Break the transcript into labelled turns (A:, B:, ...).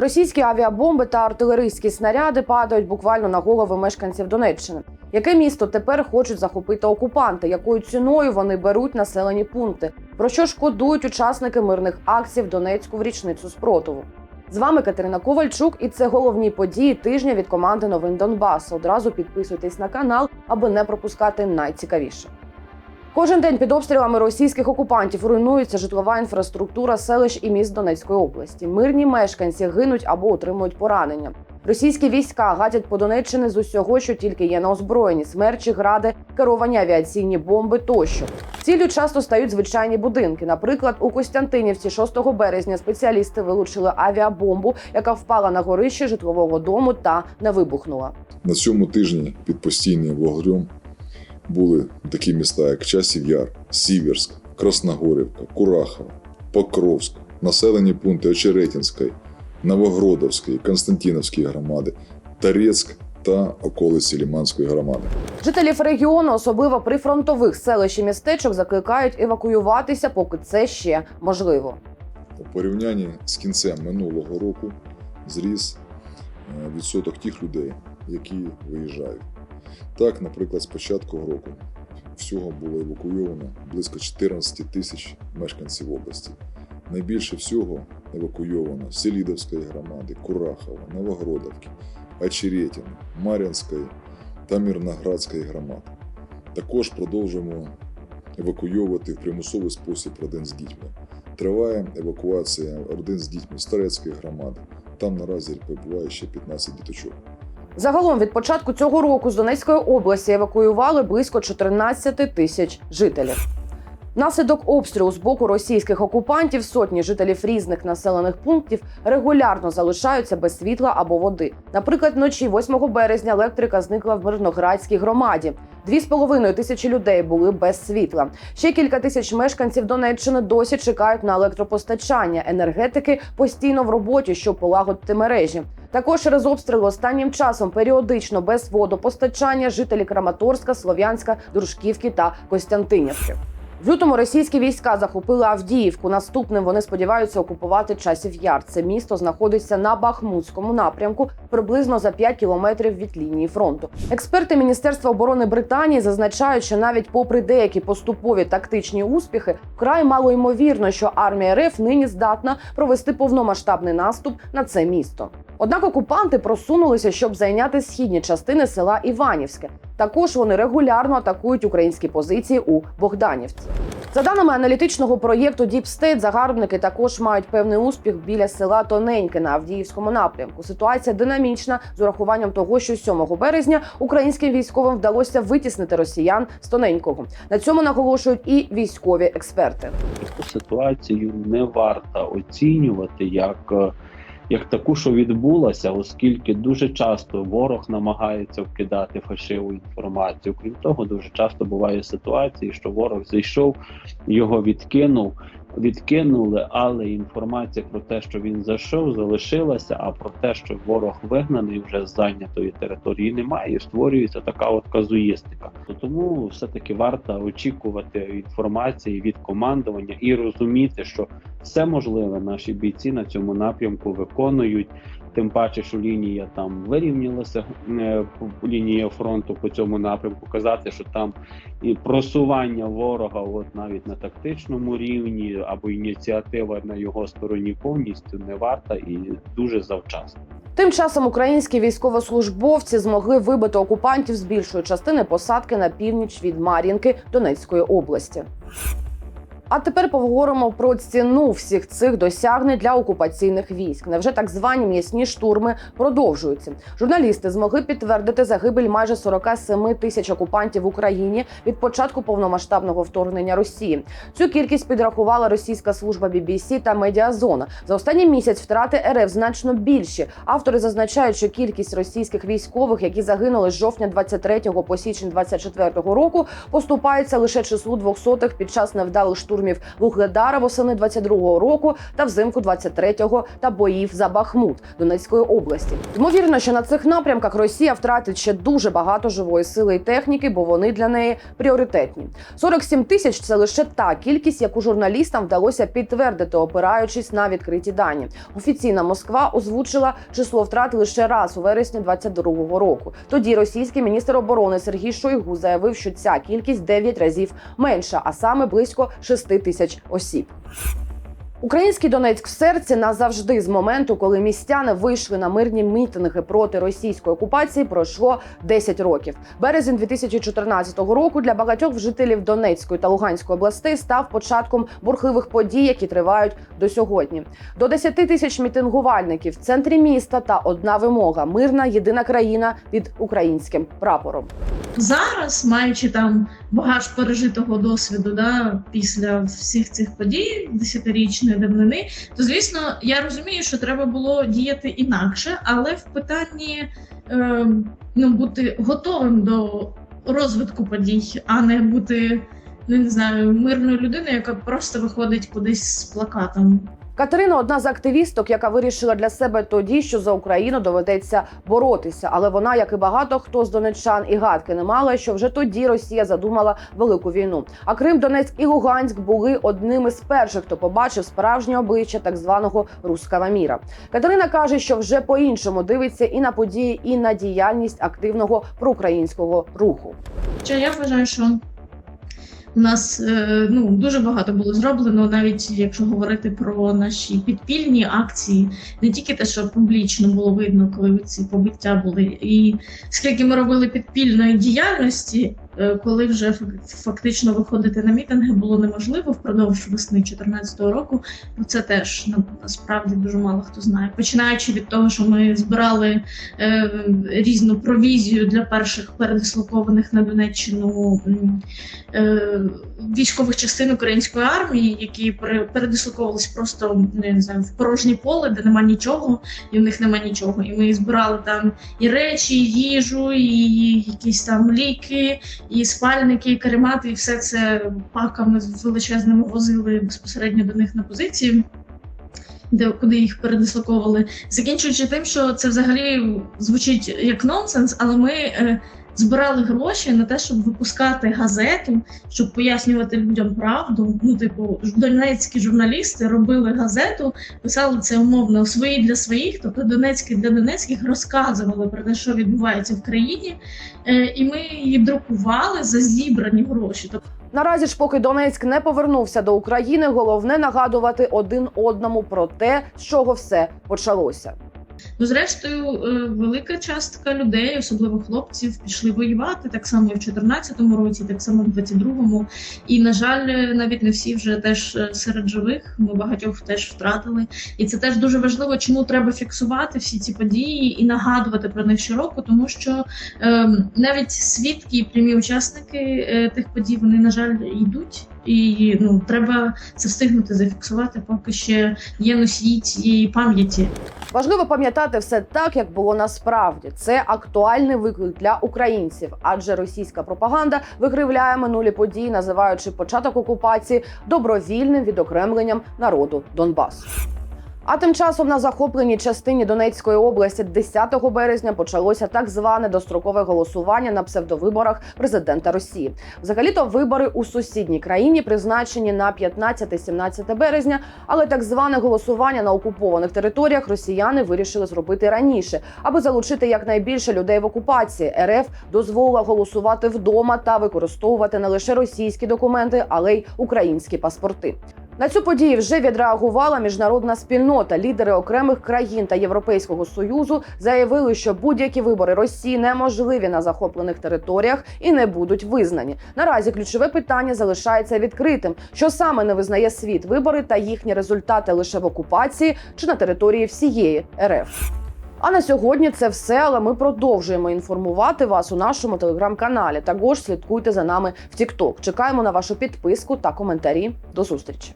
A: Російські авіабомби та артилерійські снаряди падають буквально на голови мешканців Донеччини. Яке місто тепер хочуть захопити окупанти? Якою ціною вони беруть населені пункти? Про що шкодують учасники мирних акцій в Донецьку в річницю спротиву? З вами Катерина Ковальчук, і це головні події тижня від команди Новин Донбасу. Одразу підписуйтесь на канал, аби не пропускати найцікавіше. Кожен день під обстрілами російських окупантів руйнується житлова інфраструктура селищ і міст Донецької області. Мирні мешканці гинуть або отримують поранення. Російські війська гатять по Донеччині з усього, що тільки є на озброєнні: смерчі, гради, керовані авіаційні бомби тощо. Ціллю часто стають звичайні будинки. Наприклад, у Костянтинівці 6 березня спеціалісти вилучили авіабомбу, яка впала на горище житлового дому та не вибухнула.
B: На цьому тижні під постійним вогнем були такі міста, як Часів Яр, Сіверськ, Красногорівка, Курахова, Покровськ, населені пункти Очеретінської, Новогродовської, Константинівської громади, Тарецьк та околиці Ліманської громади.
A: Жителів регіону, особливо прифронтових селищ і містечок, закликають евакуюватися, поки це ще можливо.
B: У порівнянні з кінцем минулого року зріс е, відсоток тих людей, які виїжджають. Так, наприклад, з початку року всього було евакуйовано близько 14 тисяч мешканців області. Найбільше всього евакуйовано Селідовської громади, Курахова, Новогродовки, Очеретіни, Мар'янської та Мірноградської громад. Також продовжуємо евакуйовувати в примусовий спосіб родин з дітьми. Триває евакуація родин з дітьми Старецької громади. Там наразі перебуває ще 15 діточок.
A: Загалом від початку цього року з Донецької області евакуювали близько 14 тисяч жителів. Внаслідок обстрілу з боку російських окупантів сотні жителів різних населених пунктів регулярно залишаються без світла або води. Наприклад, вночі 8 березня електрика зникла в Мирноградській громаді. Дві з половиною тисячі людей були без світла. Ще кілька тисяч мешканців Донеччини досі чекають на електропостачання. Енергетики постійно в роботі, щоб полагодити мережі. Також через обстріли останнім часом періодично без водопостачання жителі Краматорська, Слов'янська, Дружківки та Костянтинівки. В лютому російські війська захопили Авдіївку. Наступним вони сподіваються окупувати часів яр. Це місто знаходиться на Бахмутському напрямку, приблизно за 5 кілометрів від лінії фронту. Експерти Міністерства оборони Британії зазначають, що навіть попри деякі поступові тактичні успіхи, вкрай мало ймовірно, що армія РФ нині здатна провести повномасштабний наступ на це місто. Однак окупанти просунулися, щоб зайняти східні частини села Іванівське. Також вони регулярно атакують українські позиції у Богданівці. За даними аналітичного проєкту Deep State, загарбники також мають певний успіх біля села Тоненьке на Авдіївському напрямку. Ситуація динамічна з урахуванням того, що 7 березня українським військовим вдалося витіснити росіян з тоненького. На цьому наголошують і військові експерти.
C: Ситуацію не варто оцінювати як, е, як таку, що відбулася, оскільки дуже часто ворог намагається вкидати фальшиву інформацію. Крім того, дуже часто буває ситуації, що ворог зайшов, його відкинув. Відкинули, але інформація про те, що він зайшов, залишилася. А про те, що ворог вигнаний вже з зайнятої території, немає. І створюється така от казуїстика. Тому все-таки варто очікувати інформації від командування і розуміти, що все можливе наші бійці на цьому напрямку виконують. Тим паче, що лінія там вирівнялася е, лінія фронту по цьому напрямку. Казати, що там і просування ворога, от навіть на тактичному рівні, або ініціатива на його стороні повністю не варта і дуже завчасно.
A: Тим часом українські військовослужбовці змогли вибити окупантів з більшої частини посадки на північ від Мар'їнки Донецької області. А тепер поговоримо про ціну всіх цих досягнень для окупаційних військ. Невже так звані м'ясні штурми продовжуються? Журналісти змогли підтвердити загибель майже 47 тисяч окупантів в Україні від початку повномасштабного вторгнення Росії. Цю кількість підрахувала російська служба BBC та Медіазона. За останній місяць втрати РФ значно більші. Автори зазначають, що кількість російських військових, які загинули з жовтня 23 по січень 24 року, поступається лише числу двохсотих під час невдалих штурмів штурмів Вугледара восени 22-го року та взимку 23-го та боїв за Бахмут Донецької області. Ймовірно, що на цих напрямках Росія втратить ще дуже багато живої сили і техніки, бо вони для неї пріоритетні. 47 тисяч це лише та кількість, яку журналістам вдалося підтвердити, опираючись на відкриті дані. Офіційна Москва озвучила число втрат лише раз у вересні 22-го року. Тоді російський міністр оборони Сергій Шойгу заявив, що ця кількість 9 разів менша, а саме близько 6 тисяч осіб. Український Донецьк в серці назавжди з моменту, коли містяни вийшли на мирні мітинги проти російської окупації, пройшло 10 років. Березень 2014 року для багатьох жителів Донецької та Луганської областей став початком бурхливих подій, які тривають до сьогодні. До 10 тисяч мітингувальників в центрі міста та одна вимога мирна єдина країна під українським прапором.
D: зараз, маючи там багаж пережитого досвіду, да, після всіх цих подій десятирічної давнини, то звісно, я розумію, що треба було діяти інакше, але в питанні е, ну, бути готовим до розвитку подій, а не бути ну, не знаю, мирною людиною, яка просто виходить кудись з плакатом.
A: Катерина одна з активісток, яка вирішила для себе тоді, що за Україну доведеться боротися. Але вона, як і багато хто з донеччан, і гадки не мала, що вже тоді Росія задумала велику війну. А Крим, Донецьк і Луганськ були одними з перших, хто побачив справжнє обличчя так званого рускава міра. Катерина каже, що вже по-іншому дивиться і на події, і на діяльність активного проукраїнського руху.
D: Хоча я вважаю, що у нас е, ну, дуже багато було зроблено, навіть якщо говорити про наші підпільні акції, не тільки те, що публічно було видно, коли ці побиття були, і скільки ми робили підпільної діяльності, коли вже фак- фактично виходити на мітинги було неможливо впродовж весни 2014 року. Про це теж ну, насправді дуже мало хто знає. Починаючи від того, що ми збирали е, різну провізію для перших передислокованих на Донеччину е, військових частин української армії, які пере- передислоковувались просто ну, не знаю, в порожнє поле, де нема нічого, і в них нема нічого. І ми збирали там і речі, і їжу, і якісь там ліки, і спальники, і каремати, і все це паками з величезними возили безпосередньо до них на позиції. Де куди їх передислоковували, закінчуючи тим, що це взагалі звучить як нонсенс, але ми е, збирали гроші на те, щоб випускати газету, щоб пояснювати людям правду. Ну, типу, донецькі журналісти робили газету, писали це умовно свої для своїх, тобто донецькі для донецьких розказували про те, що відбувається в країні, е, і ми її друкували за зібрані гроші.
A: Наразі ж, поки Донецьк не повернувся до України, головне нагадувати один одному про те, з чого все почалося.
D: Ну, зрештою, е, велика частка людей, особливо хлопців, пішли воювати так само і в 14-му році, так само в 22-му. І, на жаль, навіть не всі вже теж е, серед живих. Ми багатьох теж втратили. І це теж дуже важливо, чому треба фіксувати всі ці події і нагадувати про них щороку, тому що е, навіть свідки і прямі учасники е, тих подій вони, на жаль, йдуть. І ну треба це встигнути зафіксувати, поки ще є носії цієї пам'яті.
A: Важливо пам'ятати все так, як було насправді. Це актуальний виклик для українців, адже російська пропаганда викривляє минулі події, називаючи початок окупації добровільним відокремленням народу Донбасу. А тим часом на захопленій частині Донецької області 10 березня почалося так зване дострокове голосування на псевдовиборах президента Росії. Взагалі-то вибори у сусідній країні призначені на 15-17 березня, але так зване голосування на окупованих територіях росіяни вирішили зробити раніше, аби залучити якнайбільше людей в окупації. РФ дозволила голосувати вдома та використовувати не лише російські документи, але й українські паспорти. На цю подію вже відреагувала міжнародна спільнота. Лідери окремих країн та Європейського союзу заявили, що будь-які вибори Росії неможливі на захоплених територіях і не будуть визнані. Наразі ключове питання залишається відкритим: що саме не визнає світ вибори та їхні результати лише в окупації чи на території всієї РФ. А на сьогодні це все. Але ми продовжуємо інформувати вас у нашому телеграм-каналі. Також слідкуйте за нами в TikTok. Чекаємо на вашу підписку та коментарі. До зустрічі.